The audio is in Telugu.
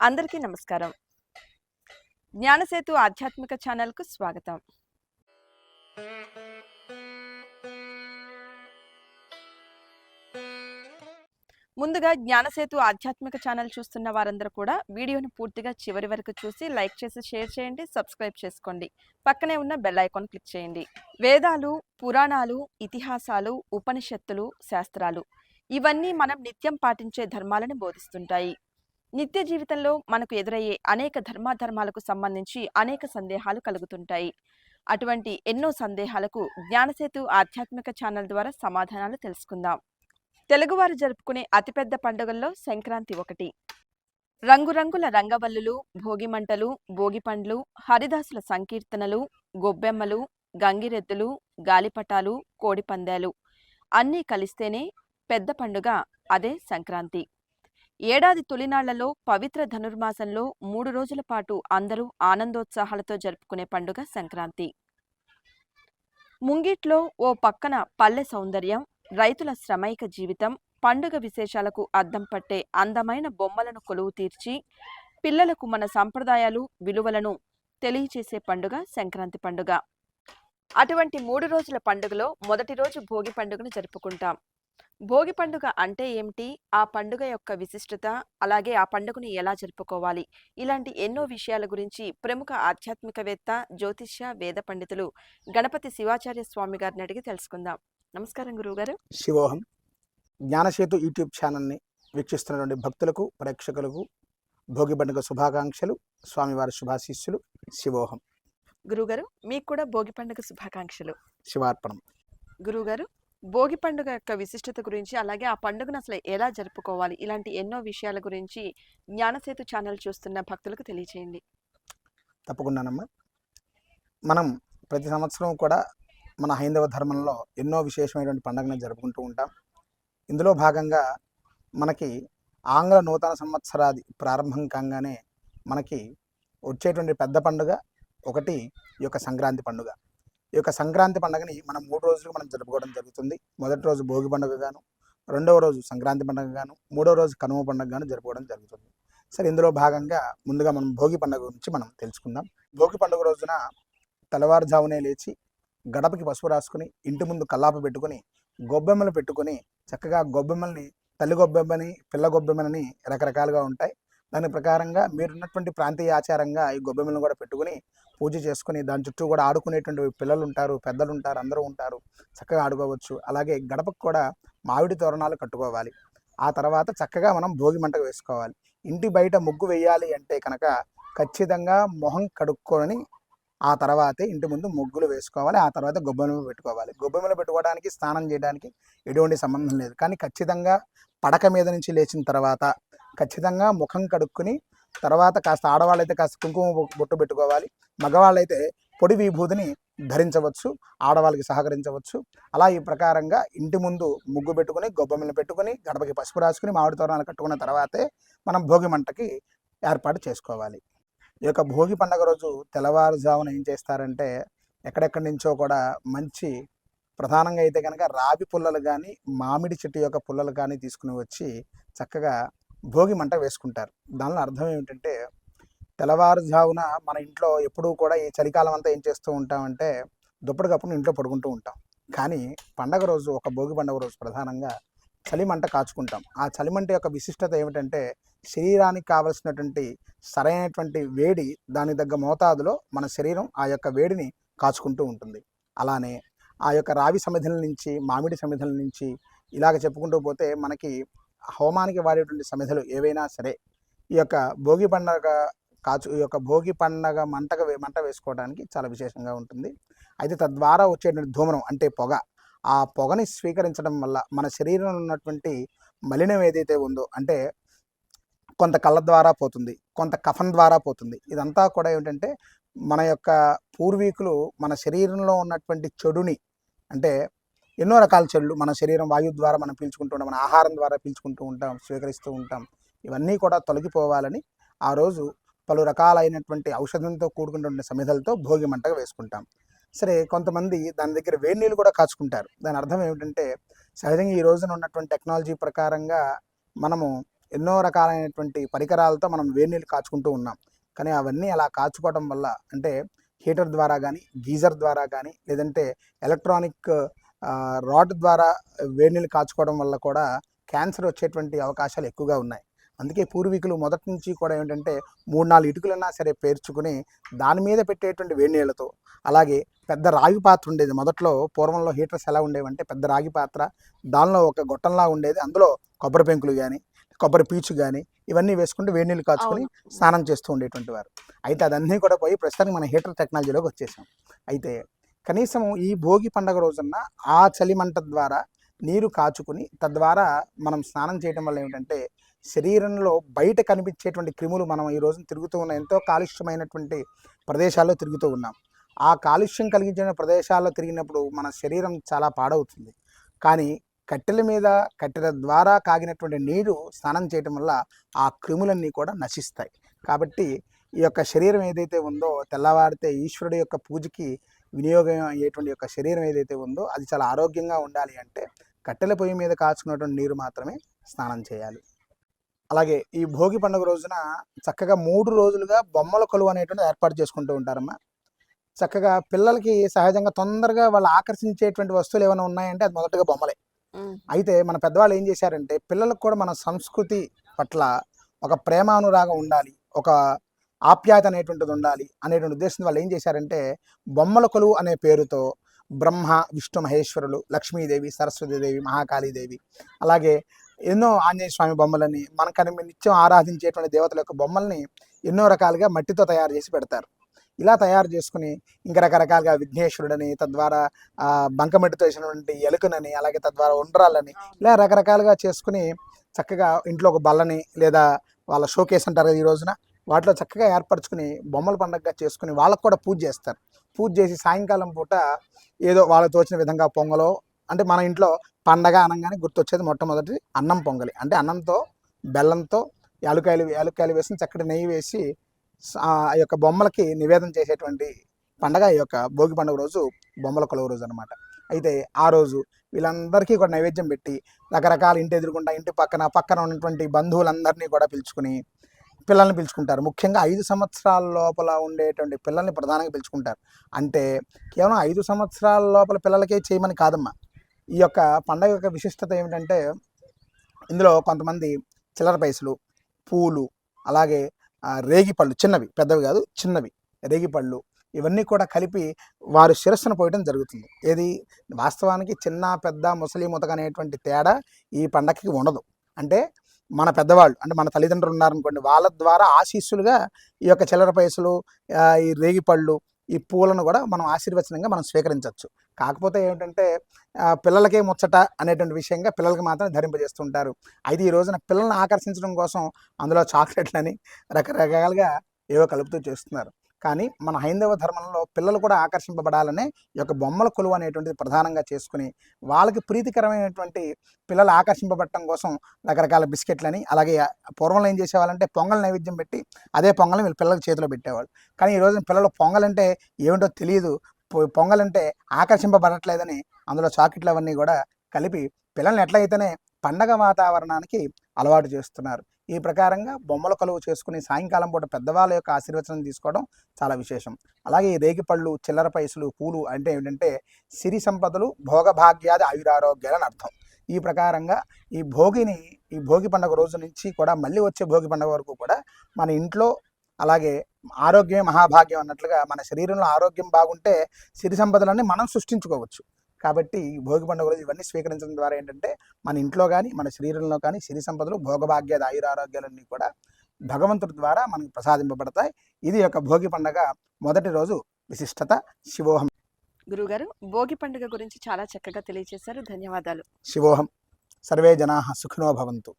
అందరికీ నమస్కారం. జ్ఞానసేతు ఆధ్యాత్మిక ఛానల్కు స్వాగతం. ముందుగా జ్ఞానసేతు ఆధ్యాత్మిక ఛానల్ చూస్తున్న వారందరూ కూడా వీడియోని పూర్తిగా చివరి వరకు చూసి లైక్ చేసి షేర్ చేయండి సబ్స్క్రైబ్ చేసుకోండి. పక్కనే ఉన్న బెల్ ఐకాన్ క్లిక్ చేయండి. వేదాలు పురాణాలు ఇతిహాసాలు ఉపనిషత్తులు శాస్త్రాలు ఇవన్నీ మనం నిత్యం పాటించే ధర్మాలను బోధిస్తుంటాయి. నిత్య జీవితంలో మనకు ఎదురయ్యే అనేక ధర్మాధర్మాలకు సంబంధించి అనేక సందేహాలు కలుగుతుంటాయి. అటువంటి ఎన్నో సందేహాలకు జ్ఞానసేతు ఆధ్యాత్మిక ఛానల్ ద్వారా సమాధానాలు తెలుసుకుందాం. తెలుగువారు జరుపుకునే అతిపెద్ద పండుగల్లో సంక్రాంతి ఒకటి. రంగురంగుల రంగవల్లులు భోగి మంటలు భోగి పండ్లు హరిదాసుల సంకీర్తనలు గొబ్బెమ్మలు గంగిరెద్దులు గాలిపటాలు కోడిపందాలు అన్నీ కలిస్తేనే పెద్ద పండుగ అదే సంక్రాంతి. ఏడాది తొలినాళ్ళలో పవిత్ర ధనుర్మాసంలో మూడు రోజుల పాటు అందరూ ఆనందోత్సాహాలతో జరుపుకునే పండుగ సంక్రాంతి. ముంగిట్లో ఓ పక్కన పల్లె సౌందర్యం రైతుల శ్రమైక జీవితం పండుగ విశేషాలకు అద్దం పట్టే అందమైన బొమ్మలను కొలువు తీర్చి పిల్లలకు మన సంప్రదాయాలు విలువలను తెలియచేసే పండుగ సంక్రాంతి పండుగ. అటువంటి మూడు రోజుల పండుగలో మొదటి రోజు భోగి పండుగను జరుపుకుంటాం. భోగి పండుగ అంటే ఏమిటి? ఆ పండుగ యొక్క విశిష్టత అలాగే ఆ పండుగను ఎలా జరుపుకోవాలి? ఇలాంటి ఎన్నో విషయాల గురించి ప్రముఖ ఆధ్యాత్మికవేత్త జ్యోతిష్య వేద పండితులు గణపతి శివాచార్య స్వామి గారిని అడిగి తెలుసుకుందాం. నమస్కారం గురువుగారు. శివోహం. జ్ఞానసేతు యూట్యూబ్ ఛానల్ని వీక్షిస్తున్నటువంటి భక్తులకు ప్రేక్షకులకు భోగి పండుగ శుభాకాంక్షలు. స్వామివారి శుభాశీస్సులు. శివోహం. గురువుగారు మీకు కూడా భోగి పండుగ శుభాకాంక్షలు. శివార్పణం. గురువుగారు భోగి పండుగ యొక్క విశిష్టత గురించి అలాగే ఆ పండుగను అసలు ఎలా జరుపుకోవాలి ఇలాంటి ఎన్నో విషయాల గురించి జ్ఞానసేతు ఛానల్ చూస్తున్న భక్తులకు తెలియచేయండి. తప్పకుండానమ్మా. మనం ప్రతి సంవత్సరం కూడా మన హైందవ ధర్మంలో ఎన్నో విశేషమైనటువంటి పండుగను జరుపుకుంటూ ఉంటాం. ఇందులో భాగంగా మనకి ఆంగ్ల నూతన సంవత్సరాది ప్రారంభం కాగానే మనకి వచ్చేటువంటి పెద్ద పండుగ ఒకటి ఈ యొక్క సంక్రాంతి పండుగ. ఈ యొక్క సంక్రాంతి పండుగని మనం మూడు రోజులు మనం జరుపుకోవడం జరుగుతుంది. మొదటి రోజు భోగి పండుగ గాను రెండవ రోజు సంక్రాంతి పండుగ గాను మూడవ రోజు కనుమ పండుగ గాను జరుపుకోవడం జరుగుతుంది. సరే ఇందులో భాగంగా ముందుగా మనం భోగి పండుగ గురించి మనం తెలుసుకుందాం. భోగి పండుగ రోజున తెల్లవారుజామునే లేచి గడపకి పసుపు రాసుకుని ఇంటి ముందు కల్లాప పెట్టుకుని గొబ్బెమ్మలు పెట్టుకుని చక్కగా గొబ్బెమ్మల్ని తల్లి గొబ్బెమ్మని పిల్ల గొబ్బెమ్మలని రకరకాలుగా ఉంటాయి. దాని ప్రకారంగా మీరున్నటువంటి ప్రాంతీయ ఆచారంగా ఈ గొబ్బెమ్మలను కూడా పెట్టుకుని పూజ చేసుకుని దాని చుట్టూ కూడా ఆడుకునేటువంటి పిల్లలు ఉంటారు పెద్దలు ఉంటారు అందరూ ఉంటారు చక్కగా ఆడుకోవచ్చు. అలాగే గడపకు కూడా మామిడి తోరణాలు కట్టుకోవాలి. ఆ తర్వాత చక్కగా మనం భోగి మంటకు వేసుకోవాలి. ఇంటి బయట ముగ్గు వేయాలి అంటే కనుక ఖచ్చితంగా మొహం కడుక్కొని ఆ తర్వాతే ఇంటి ముందు ముగ్గులు వేసుకోవాలి. ఆ తర్వాత గొబ్బెమ్మలు పెట్టుకోవాలి. గొబ్బెమ్మలు పెట్టుకోవడానికి స్నానం చేయడానికి ఎటువంటి సంబంధం లేదు. కానీ ఖచ్చితంగా పడక మీద నుంచి లేచిన తర్వాత ఖచ్చితంగా ముఖం కడుక్కుని తర్వాత కాస్త ఆడవాళ్ళైతే కాస్త కుంకుమ బొట్టు పెట్టుకోవాలి. మగవాళ్ళైతే పొడి విభూతిని ధరించవచ్చు ఆడవాళ్ళకి సహకరించవచ్చు. అలా ఈ ప్రకారంగా ఇంటి ముందు ముగ్గు పెట్టుకుని గొబ్బమిల్ని పెట్టుకుని గడపకి పసుపు రాసుకుని మామిడి తోరణాలు కట్టుకున్న తర్వాతే మనం భోగి మంటకి ఏర్పాటు చేసుకోవాలి. ఈ యొక్క భోగి పండగ రోజు తెల్లవారుజామున ఏం చేస్తారంటే ఎక్కడెక్కడి నుంచో కూడా మంచి ప్రధానంగా అయితే కనుక రావి పుల్లలు కానీ మామిడి చెట్టు యొక్క పుల్లలు కానీ తీసుకుని వచ్చి చక్కగా భోగి మంట వేసుకుంటారు. దానిలో అర్థం ఏమిటంటే తెల్లవారుజామున మన ఇంట్లో ఎప్పుడూ కూడా ఈ చలికాలం అంతా ఏం చేస్తూ ఉంటామంటే దుప్పటి కప్పును ఇంట్లో పడుకుంటూ ఉంటాం. కానీ పండగ రోజు ఒక భోగి పండగ రోజు ప్రధానంగా చలిమంట కాచుకుంటాం. ఆ చలిమంట యొక్క విశిష్టత ఏమిటంటే శరీరానికి కావలసినటువంటి సరైనటువంటి వేడి దానికి తగ్గ మోతాదులో మన శరీరం ఆ యొక్క వేడిని కాచుకుంటూ ఉంటుంది. అలానే ఆ యొక్క రావి సమిధుల నుంచి మామిడి సమిధుల నుంచి ఇలాగ చెప్పుకుంటూ పోతే మనకి హోమానికి వాడేటువంటి సమిధులు ఏవైనా సరే ఈ యొక్క భోగి పండగ కాచు ఈ యొక్క భోగి పండగ మంటగా వే- మంట వేసుకోవడానికి చాలా విశేషంగా ఉంటుంది. అయితే తద్వారా వచ్చేటువంటి ధూమనం అంటే పొగ. ఆ పొగని స్వీకరించడం వల్ల మన శరీరంలో ఉన్నటువంటి మలినం ఏదైతే ఉందో అంటే కొంత కళ్ళ ద్వారా పోతుంది కొంత కఫన్ ద్వారా పోతుంది. ఇదంతా కూడా ఏమిటంటే మన యొక్క పూర్వీకులు మన శరీరంలో ఉన్నటువంటి చెడుని అంటే ఎన్నో రకాల చెడులు మన శరీరం వాయువు ద్వారా మనం పీల్చుకుంటూ ఉంటాం మన ఆహారం ద్వారా పీల్చుకుంటూ ఉంటాం స్వీకరిస్తూ ఉంటాం. ఇవన్నీ కూడా తొలగిపోవాలని ఆ రోజు పలు రకాలైనటువంటి ఔషధంతో కూడుకున్నటువంటి సమిధలతో భోగి మంటగా వేసుకుంటాం. సరే కొంతమంది దాని దగ్గర వేడి నీళ్ళు కూడా కాచుకుంటారు. దాని అర్థం ఏమిటంటే సహజంగా ఈ రోజున ఉన్నటువంటి టెక్నాలజీ ప్రకారంగా మనము ఎన్నో రకాలైనటువంటి పరికరాలతో మనం వేడి నీళ్ళు కాచుకుంటూ ఉన్నాం. కానీ అవన్నీ అలా కాచుకోవడం వల్ల అంటే హీటర్ ద్వారా కానీ గీజర్ ద్వారా కానీ లేదంటే ఎలక్ట్రానిక్ రాడ్ ద్వారా వేడి నీళ్ళు కాచుకోవడం వల్ల కూడా క్యాన్సర్ వచ్చేటువంటి అవకాశాలు ఎక్కువగా ఉన్నాయి. అందుకే పూర్వీకులు మొదటి నుంచి కూడా ఏంటంటే మూడు నాలుగు ఇటుకలన్నా సరే పేర్చుకుని దాని మీద పెట్టేటువంటి వేడి నీళ్ళతో అలాగే పెద్ద రాగి పాత్ర ఉండేది. మొదట్లో పూర్వంలో హీటర్స్ ఎలా ఉండేవంటే పెద్ద రాగి పాత్ర దానిలో ఒక గొట్టంలా ఉండేది. అందులో కొబ్బరి పెంకులు కానీ కొబ్బరి పీచు కానీ ఇవన్నీ వేసుకుంటూ వేడి నీళ్ళు కాచుకొని. స్నానం చేస్తూ ఉండేటువంటి వారు. అయితే అదన్నీ కూడా పోయి ప్రస్తుతానికి మన హీటర్ టెక్నాలజీలోకి వచ్చేసాం. అయితే కనీసం ఈ భోగి పండగ రోజున ఆ చలిమంట ద్వారా నీరు కాచుకుని తద్వారా మనం స్నానం చేయడం వల్ల ఏమిటంటే శరీరంలో బయట కనిపించేటువంటి క్రిములు మనం ఈ రోజున తిరుగుతూ ఉన్న. ఎంతో కాలుష్యమైనటువంటి ప్రదేశాల్లో తిరుగుతూ ఉన్నాం. ఆ కాలుష్యం కలిగించిన ప్రదేశాల్లో తిరిగినప్పుడు మన శరీరం చాలా పాడవుతుంది. కానీ కట్టెల మీద కట్టెల ద్వారా కాగినటువంటి నీరు స్నానం చేయటం వల్ల ఆ క్రిములన్నీ కూడా నశిస్తాయి. కాబట్టి ఈ యొక్క శరీరం ఏదైతే ఉందో తెల్లవారితే ఈశ్వరుడు యొక్క పూజకి వినియోగం అయ్యేటువంటి యొక్క శరీరం ఏదైతే ఉందో అది చాలా ఆరోగ్యంగా ఉండాలి అంటే కట్టెల పొయ్యి మీద కాచుకున్నటువంటి నీరు మాత్రమే స్నానం చేయాలి. అలాగే ఈ భోగి పండుగ రోజున చక్కగా మూడు రోజులుగా బొమ్మల కొలువు అనేటువంటి ఏర్పాటు చేసుకుంటూ ఉంటారమ్మా. చక్కగా పిల్లలకి సహజంగా తొందరగా వాళ్ళు ఆకర్షించేటువంటి వస్తువులు ఏమైనా ఉన్నాయంటే అది మొదటగా బొమ్మలే. అయితే మన పెద్దవాళ్ళు ఏం చేశారంటే పిల్లలకు కూడా మన సంస్కృతి పట్ల ఒక ప్రేమానురాగం ఉండాలి. ఒక ఆప్యాయత అనేటువంటిది ఉండాలి అనేటువంటి ఉద్దేశం వాళ్ళు ఏం చేశారంటే బొమ్మల కొలువు అనే పేరుతో బ్రహ్మ విష్ణు మహేశ్వరులు లక్ష్మీదేవి సరస్వతీదేవి మహాకాళీదేవి అలాగే ఎన్నో ఆంజనేయ స్వామి బొమ్మలని మనకని నిత్యం ఆరాధించేటువంటి దేవతల యొక్క బొమ్మల్ని ఎన్నో రకాలుగా మట్టితో తయారు చేసి పెడతారు. ఇలా తయారు చేసుకుని ఇంకా రకరకాలుగా విఘ్నేశ్వరుడని తద్వారా బంకమట్టితో వేసినటువంటి ఎలుకనని అలాగే తద్వారా ఉండ్రాలని ఇలా రకరకాలుగా చేసుకుని చక్కగా ఇంట్లో ఒక బల్లని లేదా వాళ్ళ షోకేస్ అంటారు కదా ఈ రోజున వాటిలో చక్కగా ఏర్పరచుకుని బొమ్మల పండగగా చేసుకుని వాళ్ళకు కూడా పూజ చేస్తారు. పూజ చేసి సాయంకాలం పూట ఏదో వాళ్ళకి తోచిన విధంగా పొంగలో అంటే మన ఇంట్లో పండగ అనగానే గుర్తొచ్చేది మొట్టమొదటి అన్నం పొంగలి. అంటే అన్నంతో బెల్లంతో యాలుకాయలు యాలుకాయలు వేసి చక్కటి నెయ్యి వేసి ఆ యొక్క బొమ్మలకి నివేదన చేసేటువంటి పండగ ఈ యొక్క భోగి పండుగ రోజు బొమ్మల కొలువు రోజు అనమాట అయితే ఆ రోజు వీళ్ళందరికీ కూడా నైవేద్యం పెట్టి రకరకాల ఇంటి ఎదురుకుండా ఇంటి పక్కన పక్కన ఉన్నటువంటి బంధువులందరినీ కూడా పిలుచుకుని పిల్లల్ని పిలుచుకుంటారు. ముఖ్యంగా ఐదు సంవత్సరాల లోపల ఉండేటువంటి పిల్లల్ని ప్రధానంగా పిలుచుకుంటారు. అంటే కేవలం ఐదు సంవత్సరాల లోపల పిల్లలకే చేయమని కాదమ్మా. ఈ యొక్క పండగ యొక్క విశిష్టత ఏమిటంటే ఇందులో కొంతమంది చిల్లర పైసలు పూలు అలాగే రేగిపళ్ళు చిన్నవి పెద్దవి కాదు చిన్నవి రేగిపళ్ళు ఇవన్నీ కూడా కలిపి వారు శిరస్సును పోయడం జరుగుతుంది. ఏది? వాస్తవానికి చిన్న పెద్ద ముసలి ముతక అనేటువంటి తేడా ఈ పండగకి ఉండదు. అంటే మన పెద్దవాళ్ళు అంటే మన తల్లిదండ్రులు ఉన్నారనుకోండి వాళ్ళ ద్వారా ఆశీస్సులుగా ఈ యొక్క చిల్లర పైసలు ఈ రేగిపళ్ళు ఈ పూలను కూడా మనం ఆశీర్వచనంగా మనం స్వీకరించవచ్చు కాకపోతే ఏమిటంటే పిల్లలకే ముచ్చట అనేటువంటి విషయంగా పిల్లలకి మాత్రం ధరింపజేస్తుంటారు. అయితే ఈ రోజున పిల్లల్ని ఆకర్షించడం కోసం అందులో చాక్లెట్లని రకరకాలుగా ఏవో కలుపుతూ చేస్తున్నారు. కానీ మన హైందవ ధర్మంలో పిల్లలు కూడా ఆకర్షింపబడాలనే ఈ యొక్క బొమ్మల కొలువు అనేటువంటిది ప్రధానంగా చేసుకుని వాళ్ళకి ప్రీతికరమైనటువంటి పిల్లలు ఆకర్షింపబడటం కోసం రకరకాల బిస్కెట్లని అలాగే పూర్వంలో ఏం చేసేవాళ్ళంటే పొంగల్ నైవేద్యం పెట్టి అదే పొంగల్ని వీళ్ళు పిల్లలకి చేతిలో పెట్టేవాళ్ళు. కానీ ఈ రోజున పిల్లలు పొంగల్ అంటే ఏమిటో తెలియదు. పొ- పొంగల్ అంటే ఆకర్షింపబడట్లేదని అందులో చాకెట్లు అవన్నీ కూడా కలిపి పిల్లల్ని ఎట్లయితేనే పండగ వాతావరణానికి అలవాటు చేస్తున్నారు. ఈ ప్రకారంగా బొమ్మల కొలువు చేసుకుని సాయంకాలం పూట పెద్దవాళ్ళ యొక్క ఆశీర్వచనం తీసుకోవడం చాలా విశేషం. అలాగే ఈ రేగిపళ్ళు చిల్లర పైసలు పూలు అంటే ఏంటంటే సిరి సంపదలు భోగభాగ్యాది ఆయురారోగ్యాలని అర్థం. ఈ ప్రకారంగా ఈ భోగిని ఈ భోగి పండుగ రోజు నుంచి కూడా మళ్ళీ వచ్చే భోగి పండుగ వరకు కూడా మన ఇంట్లో అలాగే ఆరోగ్యమే మహాభాగ్యం అన్నట్లుగా మన శరీరంలో ఆరోగ్యం బాగుంటే సిరి సంపదలన్నీ మనం సృష్టించుకోవచ్చు. కాబట్టి ఈ భోగి పండుగ రోజు ఇవన్నీ స్వీకరించడం ద్వారా ఏంటంటే మన ఇంట్లో కానీ మన శరీరంలో కానీ సిరి సంపదలు భోగభాగ్యాది ఆయురారోగ్యాలన్నీ కూడా భగవంతుడి ద్వారా మనకు ప్రసాదింపబడతాయి. ఇది యొక్క భోగి పండగ మొదటి రోజు విశిష్టత శివోహం. గురుగారు భోగి పండుగ గురించి చాలా చక్కగా తెలియజేశారు ధన్యవాదాలు. శివోహం. సర్వే జనా సుఖినో భవంతు.